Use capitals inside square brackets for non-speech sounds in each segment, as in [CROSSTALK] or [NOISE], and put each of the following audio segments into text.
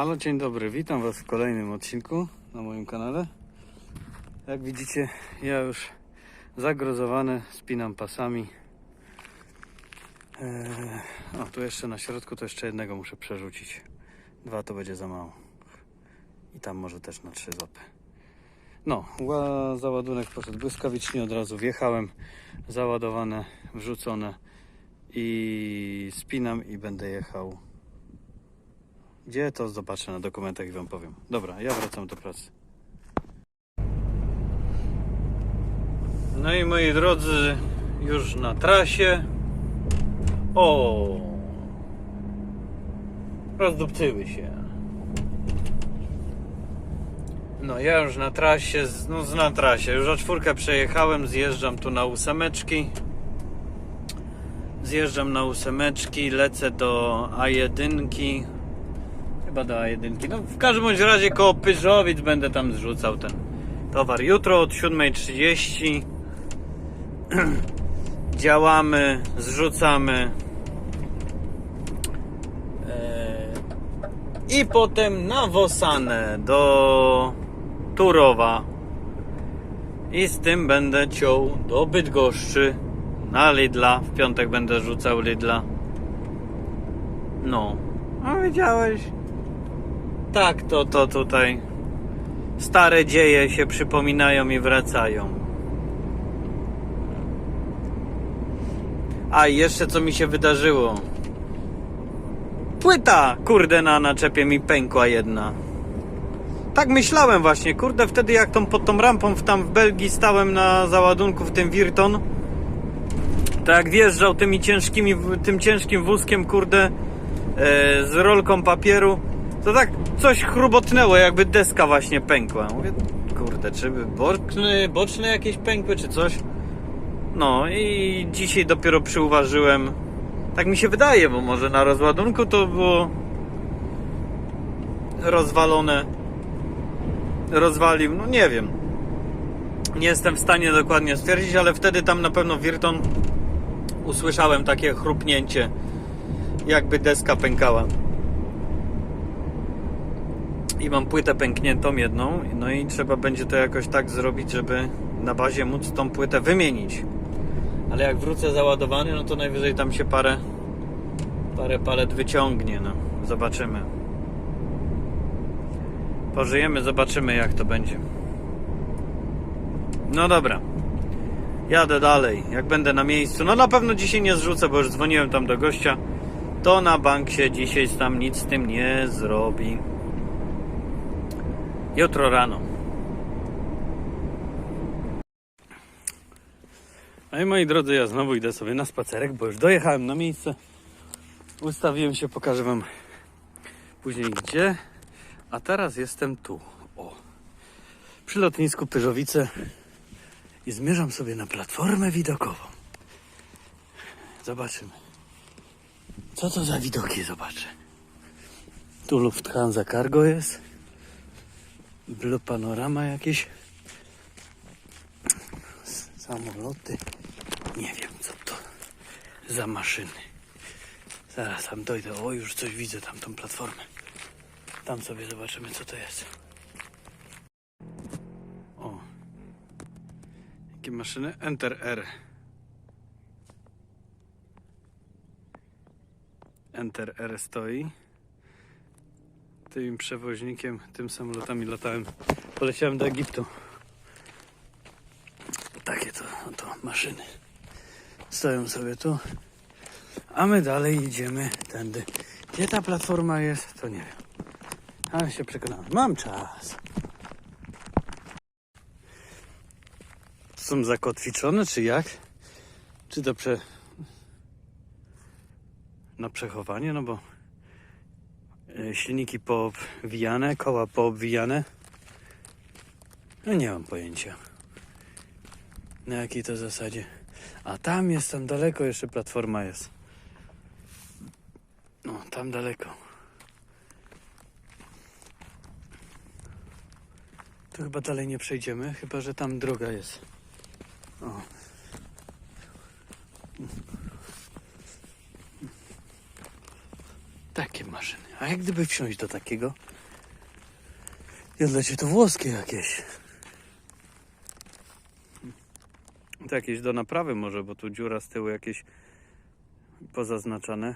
Halo, dzień dobry, witam Was w kolejnym odcinku na moim kanale. Jak widzicie, ja już zagrozowany, spinam pasami. Eee, o, tu jeszcze na środku to jeszcze jednego muszę przerzucić. Dwa to będzie za mało. I tam może też na trzy złapy. No, ła- załadunek poszedł błyskawicznie, od razu wjechałem, załadowane, wrzucone i spinam i będę jechał gdzie to zobaczę na dokumentach i wam powiem. Dobra, ja wracam do pracy. No i moi drodzy, już na trasie. O! Rozdupcyły się. No ja już na trasie, no na trasie, już o czwórkę przejechałem, zjeżdżam tu na ósemeczki. Zjeżdżam na ósemeczki, lecę do A1. Chyba do A1. No w każdym bądź razie koło Pyżowic będę tam zrzucał ten towar. Jutro od 7.30 [CLEARS THROAT] działamy, zrzucamy. Eee, I potem na Wosanę do Turowa. I z tym będę ciął do Bydgoszczy na Lidla. W piątek będę rzucał Lidla. No. A widziałeś? Tak, to, to tutaj. Stare dzieje się przypominają i wracają. A i jeszcze co mi się wydarzyło. Płyta, kurde, na naczepie mi pękła jedna. Tak myślałem właśnie, kurde, wtedy jak tą, pod tą rampą w, tam w Belgii stałem na załadunku w tym Wirton, to jak wjeżdżał tymi ciężkimi, tym ciężkim wózkiem, kurde, e, z rolką papieru, to tak coś chrubotnęło, jakby deska właśnie pękła. Mówię, kurde, czy by boczne, boczne jakieś pękły, czy coś? No i dzisiaj dopiero przyuważyłem, tak mi się wydaje, bo może na rozładunku to było rozwalone, rozwalił, no nie wiem. Nie jestem w stanie dokładnie stwierdzić, ale wtedy tam na pewno Wirton usłyszałem takie chrupnięcie, jakby deska pękała. I mam płytę pękniętą jedną, no i trzeba będzie to jakoś tak zrobić, żeby na bazie móc tą płytę wymienić. Ale jak wrócę załadowany, no to najwyżej tam się parę, parę palet wyciągnie, no. Zobaczymy. Pożyjemy, zobaczymy jak to będzie. No dobra. Jadę dalej, jak będę na miejscu. No na pewno dzisiaj nie zrzucę, bo już dzwoniłem tam do gościa. To na bank się dzisiaj tam nic z tym nie zrobi. Jutro rano. No i moi drodzy, ja znowu idę sobie na spacerek, bo już dojechałem na miejsce. Ustawiłem się, pokażę wam później gdzie. A teraz jestem tu. O. Przy lotnisku Pyżowice i zmierzam sobie na platformę widokową. Zobaczymy. Co to za widoki zobaczę. Tu Lufthansa Cargo jest. Blue panorama jakieś. Samoloty. Nie wiem co to za maszyny. Zaraz tam dojdę. O, już coś widzę, tam tą platformę. Tam sobie zobaczymy co to jest. O. Jakie maszyny? Enter R. Enter R stoi. Tym przewoźnikiem, tym samolotami latałem. Poleciałem do Egiptu. Takie to, to maszyny. Stoją sobie tu. A my dalej idziemy tędy. Gdzie ta platforma jest, to nie wiem. Ale się przekonałem. Mam czas. Są zakotwiczone, czy jak? Czy to prze... na przechowanie? No bo silniki poobwijane, koła poobwijane. No nie mam pojęcia. Na jakiej to zasadzie. A tam jest, tam daleko jeszcze platforma jest. No, tam daleko. Tu chyba dalej nie przejdziemy, chyba że tam droga jest. O. Takie maszyny. A jak gdyby wsiąść do takiego? Dla ciebie to włoskie jakieś. To jakieś do naprawy może, bo tu dziura z tyłu jakieś pozaznaczane.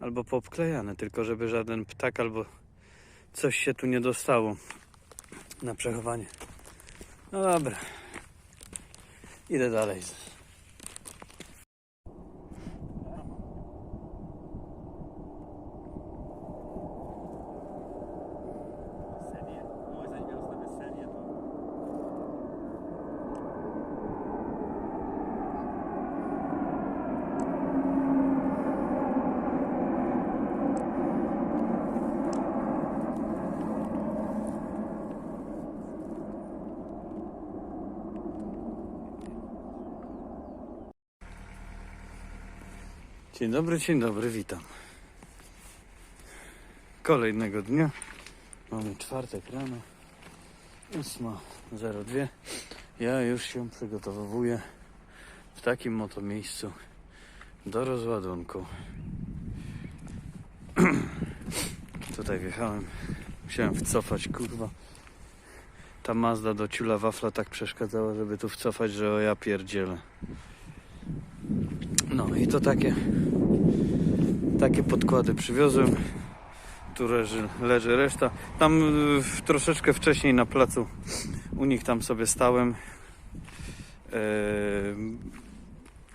Albo poobklejane, tylko żeby żaden ptak albo coś się tu nie dostało na przechowanie. No dobra. Idę dalej. Dzień dobry, dzień dobry, witam. Kolejnego dnia. Mamy czwartek rano. 8.02. Ja już się przygotowuję w takim oto miejscu do rozładunku. [CLEARS THROAT] Tutaj wjechałem. Musiałem wcofać, kurwa. Ta Mazda do ciula wafla tak przeszkadzała, żeby tu wcofać, że o ja pierdzielę. No i to takie takie podkłady przywiozłem. Tu leży, leży reszta. Tam y, w- troszeczkę wcześniej na placu u nich tam sobie stałem. Ehm,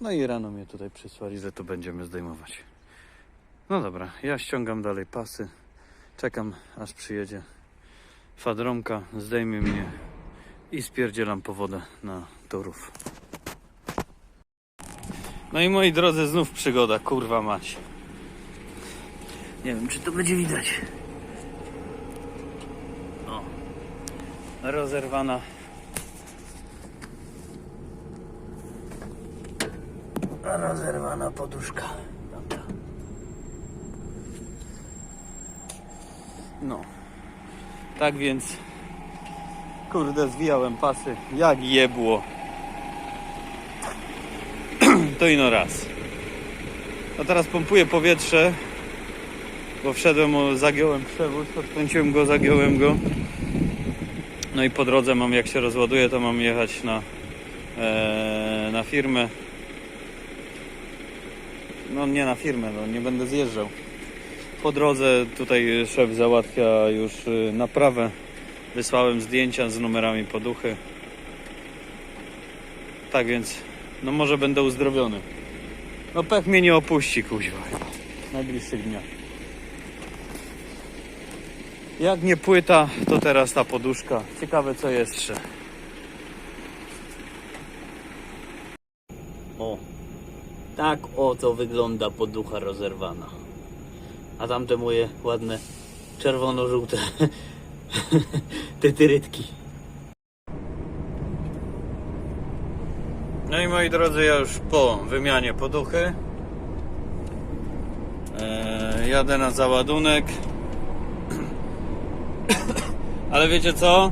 No i rano mnie tutaj przysłali, że to będziemy zdejmować. No dobra, ja ściągam dalej pasy. Czekam aż przyjedzie fadromka, zdejmie mnie i spierdzielam po wodę na torów. No i moi drodzy, znów przygoda, kurwa mać. Nie wiem, czy to będzie widać. O. Rozerwana. Rozerwana poduszka. Dobra. No. Tak więc. Kurde, zwijałem pasy. Jak jebło. [CLEARS THROAT] to ino raz. A teraz pompuję powietrze, bo wszedłem, zagiąłem przewód, odkręciłem go, zagiąłem go. No i po drodze mam, jak się rozładuje, to mam jechać na, e, na firmę. No nie na firmę, no nie będę zjeżdżał. Po drodze tutaj szef załatwia już y, naprawę. Wysłałem zdjęcia z numerami poduchy. Tak więc, no może będę uzdrowiony. No pech mnie nie opuści, kuźwa najbliższych dniach. Jak nie płyta, to teraz ta poduszka. Ciekawe co jeszcze. O. Tak oto wygląda poducha rozerwana. A tamte moje ładne czerwono-żółte [LAUGHS] tytyrytki. No i moi drodzy, ja już po wymianie poduchy e, jadę na załadunek. Ale wiecie co?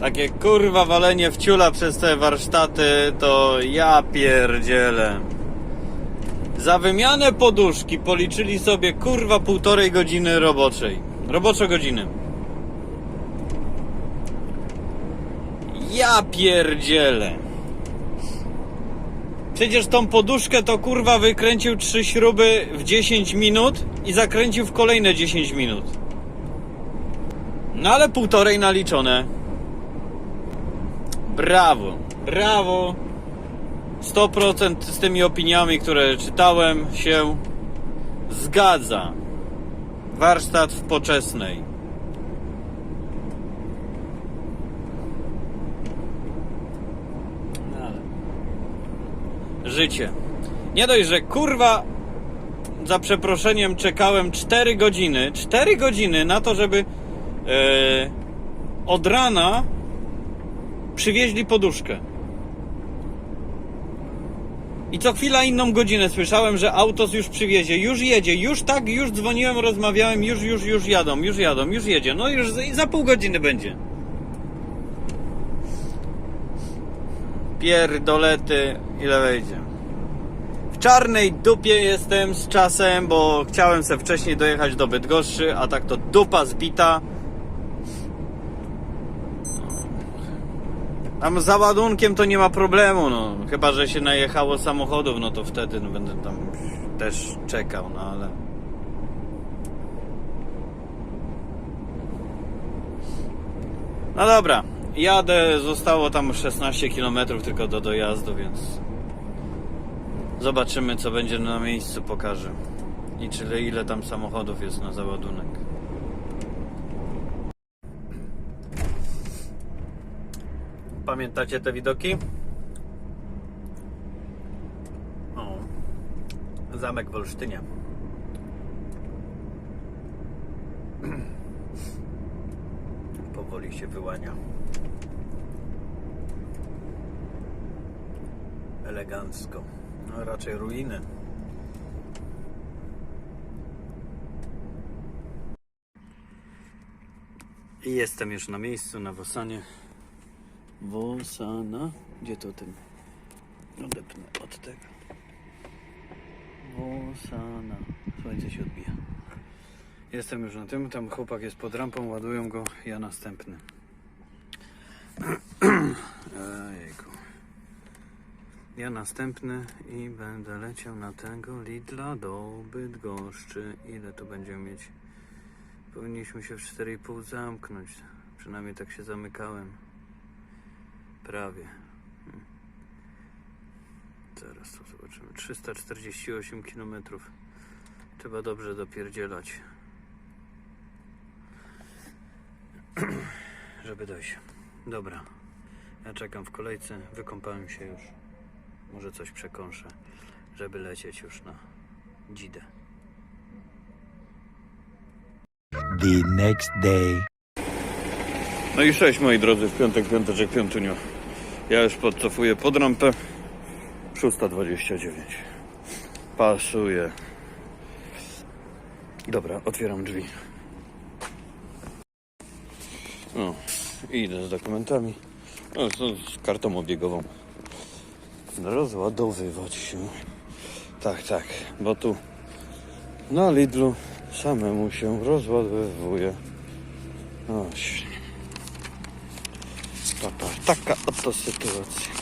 Takie kurwa walenie w ciula przez te warsztaty to ja pierdzielę. Za wymianę poduszki policzyli sobie kurwa półtorej godziny roboczej. Roboczo godziny. Ja pierdzielę. Przecież tą poduszkę to kurwa wykręcił trzy śruby w 10 minut i zakręcił w kolejne 10 minut. No ale półtorej naliczone. Brawo, brawo. 100% z tymi opiniami, które czytałem, się zgadza. Warsztat w poczesnej. No. Życie. Nie dość, że kurwa za przeproszeniem czekałem 4 godziny, 4 godziny na to, żeby od rana przywieźli poduszkę. I co chwila inną godzinę słyszałem, że autos już przywiezie, już jedzie, już tak, już dzwoniłem, rozmawiałem, już, już, już jadą, już jadą, już jedzie. No już za, za pół godziny będzie. Pierdolety, ile wejdzie? W czarnej dupie jestem z czasem, bo chciałem se wcześniej dojechać do Bydgoszczy, a tak to dupa zbita. Tam z załadunkiem to nie ma problemu, no. Chyba, że się najechało samochodów, no to wtedy no, będę tam też czekał, no ale... No dobra, jadę, zostało tam 16 km tylko do dojazdu, więc zobaczymy co będzie na miejscu, pokażę. I czy ile tam samochodów jest na załadunek. Pamiętacie te widoki? O, zamek w Olsztynie. [CLEARS THROAT] Powoli się wyłania. Elegancko. No raczej ruiny. I jestem już na miejscu, na Wosanie. Wosana. Gdzie to ten? Odepnę od tego. Wosana. Słońce się odbija. Jestem już na tym. Tam chłopak jest pod rampą, ładują go. Ja następny. [CLEARS THROAT] Ejku. Ja następny i będę leciał na tego Lidla do Bydgoszczy. Ile tu będziemy mieć? Powinniśmy się w 4,5 zamknąć. Przynajmniej tak się zamykałem. Prawie. Hmm. Zaraz to zobaczymy. 348 km. Trzeba dobrze dopierdzielać. [CLEARS THROAT] Żeby dojść. Dobra. Ja czekam w kolejce. Wykąpałem się już. Może coś przekąszę, żeby lecieć już na dzidę. the next day. No i cześć moi drodzy, w piątek, piąteczek, piątunio. Ja już podcofuję pod rampę. 6.29. Pasuje. Dobra, otwieram drzwi. No, idę z dokumentami. No, z, kartą obiegową. Rozładowywać się. Tak, tak, bo tu na Lidlu samemu się rozładowuje. O, Така ото ситуація.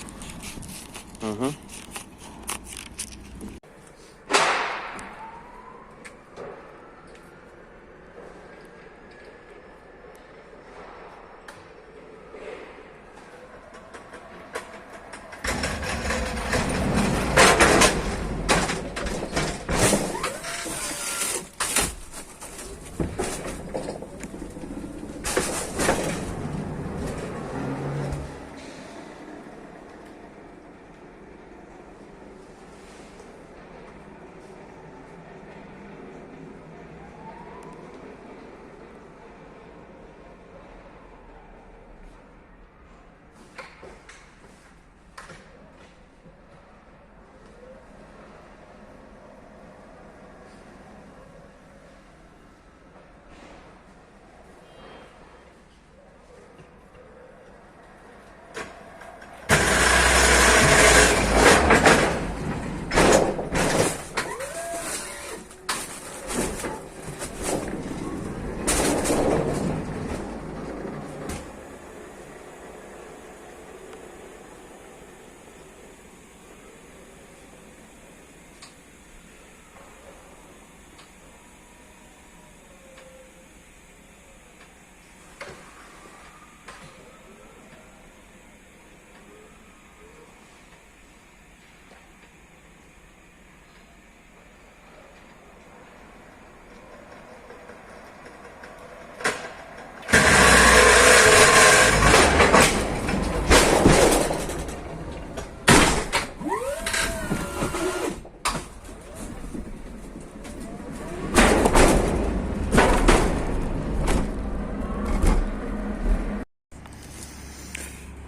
Угу.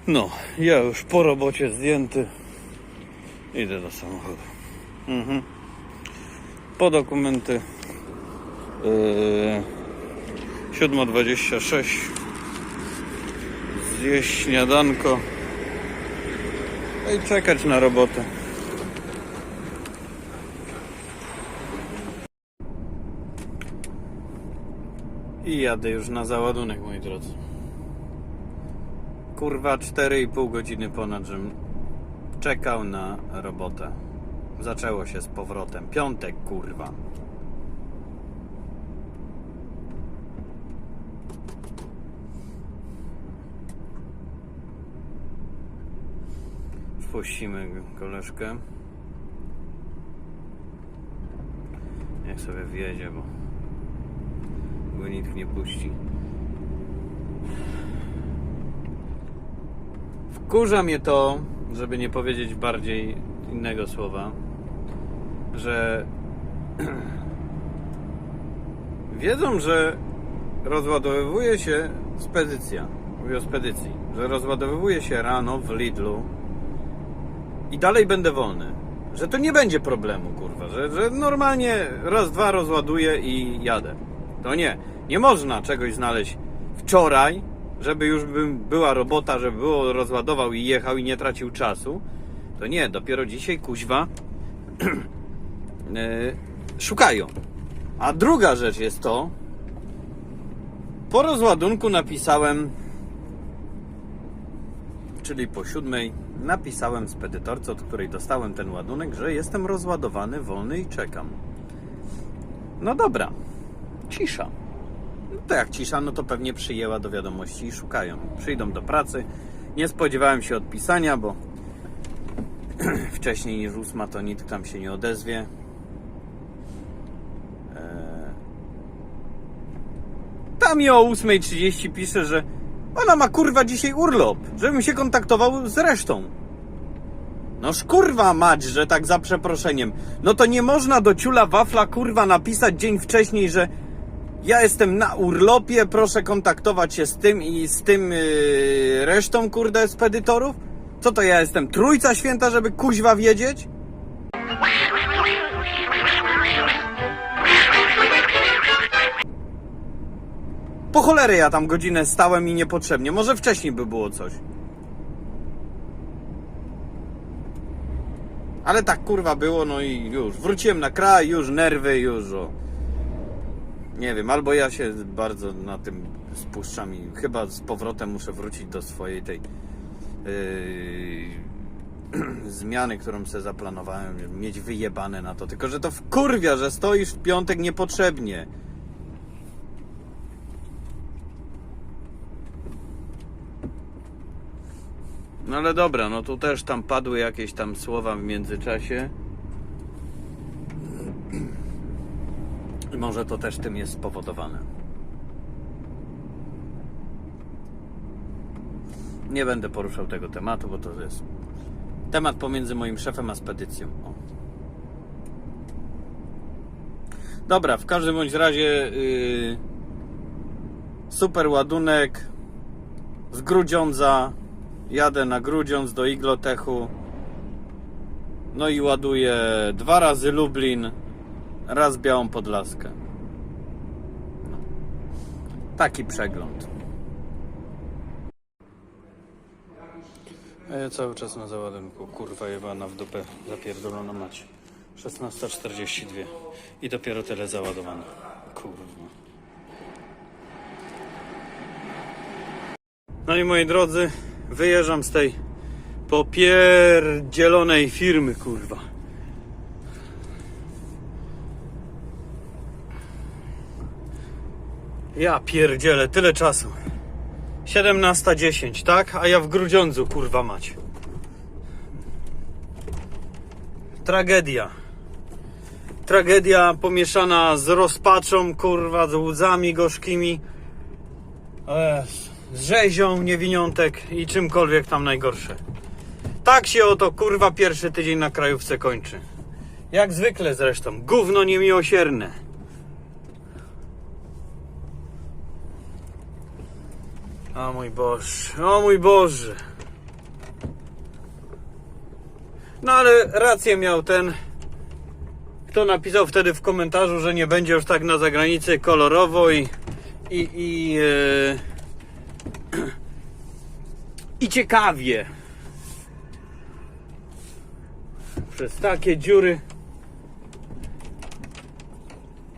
No, ja już po robocie zdjęty. Idę do samochodu. Mhm. Po dokumenty. Yy, 7.26. Zjeść śniadanko. No I czekać na robotę. I jadę już na załadunek, moi drodzy. Kurwa, 4,5 godziny ponad, żem czekał na robotę. Zaczęło się z powrotem. Piątek, kurwa. Wpuścimy koleżkę. Niech sobie wjedzie, bo go nikt nie puści. Wkurza mnie to, żeby nie powiedzieć bardziej innego słowa, że [CLEARS THROAT] wiedzą, że rozładowywuje się spedycja. Mówię o spedycji, że rozładowywuje się rano w Lidlu i dalej będę wolny. Że to nie będzie problemu, kurwa, że, że normalnie raz, dwa rozładuję i jadę. To nie. Nie można czegoś znaleźć wczoraj, żeby już bym była robota, żeby było rozładował i jechał i nie tracił czasu. To nie, dopiero dzisiaj kuźwa yy, [CLEARS THROAT] szukają. A druga rzecz jest to, po rozładunku napisałem, czyli po siódmej, napisałem spedytorce, od której dostałem ten ładunek, że jestem rozładowany, wolny i czekam. No dobra, cisza. To jak cisza, no to pewnie przyjęła do wiadomości i szukają. Przyjdą do pracy. Nie spodziewałem się odpisania, bo [CLEARS THROAT] wcześniej niż ósma to nikt tam się nie odezwie. Eee, Tam mi o 8.30 pisze, że ona ma kurwa dzisiaj urlop, żebym się kontaktował z resztą. Noż kurwa mać, że tak za przeproszeniem. No to nie można do ciula wafla kurwa napisać dzień wcześniej, że ja jestem na urlopie, proszę kontaktować się z tym i z tym yy, resztą kurde spedytorów? Co to ja jestem trójca święta, żeby kuźwa wiedzieć? Po cholerę ja tam godzinę stałem i niepotrzebnie. Może wcześniej by było coś. Ale tak kurwa było, no i już. Wróciłem na kraj, już nerwy, już o. Nie wiem, albo ja się bardzo na tym spuszczam i chyba z powrotem muszę wrócić do swojej tej yy, [CLEARS THROAT] zmiany, którą sobie zaplanowałem, mieć wyjebane na to. Tylko, że to wkurwia, że stoisz w piątek niepotrzebnie. No ale dobra, no tu też tam padły jakieś tam słowa w międzyczasie. I może to też tym jest spowodowane. Nie będę poruszał tego tematu, bo to jest temat pomiędzy moim szefem a spedycją. O. Dobra, w każdym bądź razie yy, super ładunek z Grudziądza. Jadę na Grudziądz do Iglotechu. No i ładuję dwa razy Lublin, raz Białą Podlaskę. No. Taki przegląd. A ja cały czas na załadunku, kurwa jebana w dupę zapierdolona mać. 16.42 i dopiero tyle załadowane. Kurwa. No i moi drodzy, wyjeżdżam z tej popierdzielonej firmy, kurwa. Ja pierdzielę, tyle czasu. 17.10, tak? A ja w Grudziądzu, kurwa mać. Tragedia. Tragedia pomieszana z rozpaczą, kurwa, z łzami gorzkimi. Z rzezią, niewiniątek i czymkolwiek tam najgorsze. Tak się oto, kurwa, pierwszy tydzień na krajówce kończy. Jak zwykle zresztą. Gówno niemiłosierne. O mój Boże, o mój Boże. No ale rację miał ten, kto napisał wtedy w komentarzu, że nie będzie już tak na zagranicy kolorowo i i i, e, [CLEARS THROAT] i ciekawie. Przez takie dziury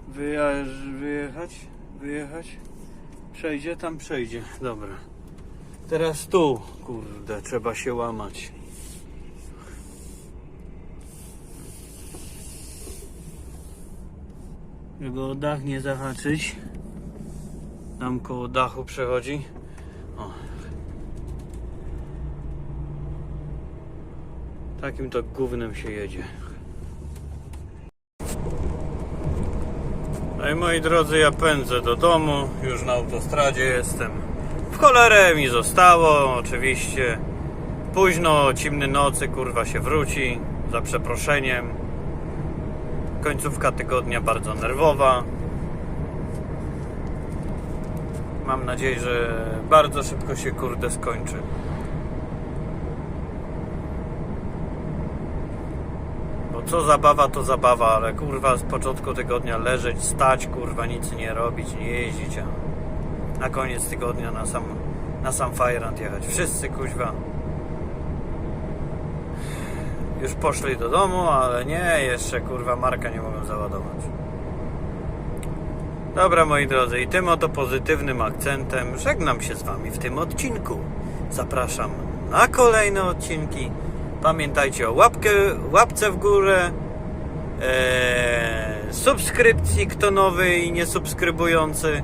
wyjechać, wyjechać. Przejdzie, tam przejdzie. Dobra. Teraz tu, kurde, trzeba się łamać. Żeby o dach nie zahaczyć. Tam koło dachu przechodzi. O. Takim to gównem się jedzie. No i moi drodzy, ja pędzę do domu, już na autostradzie jestem. W cholerę mi zostało, oczywiście. Późno, o ciemnej nocy, kurwa się wróci, za przeproszeniem. Końcówka tygodnia bardzo nerwowa. Mam nadzieję, że bardzo szybko się kurde skończy. Co zabawa, to zabawa, ale kurwa z początku tygodnia leżeć, stać, kurwa nic nie robić, nie jeździć, a na koniec tygodnia na sam, na sam Fajrant jechać. Wszyscy kuźwa już poszli do domu, ale nie, jeszcze kurwa Marka nie mogą załadować. Dobra moi drodzy, i tym oto pozytywnym akcentem żegnam się z wami w tym odcinku. Zapraszam na kolejne odcinki. Pamiętajcie o łapkę, łapce w górę, e, subskrypcji, kto nowy i niesubskrybujący.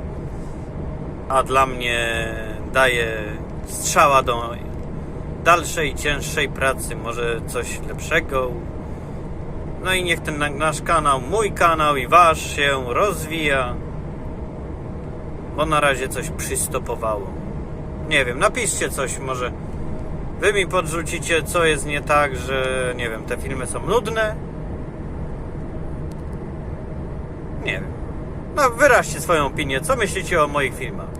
A dla mnie daje strzała do dalszej, cięższej pracy, może coś lepszego. No i niech ten na- nasz kanał, mój kanał i wasz się rozwija. Bo na razie coś przystopowało. Nie wiem, napiszcie coś, może wy mi podrzucicie, co jest nie tak, że nie wiem, te filmy są nudne. Nie wiem. No, wyraźcie swoją opinię, co myślicie o moich filmach.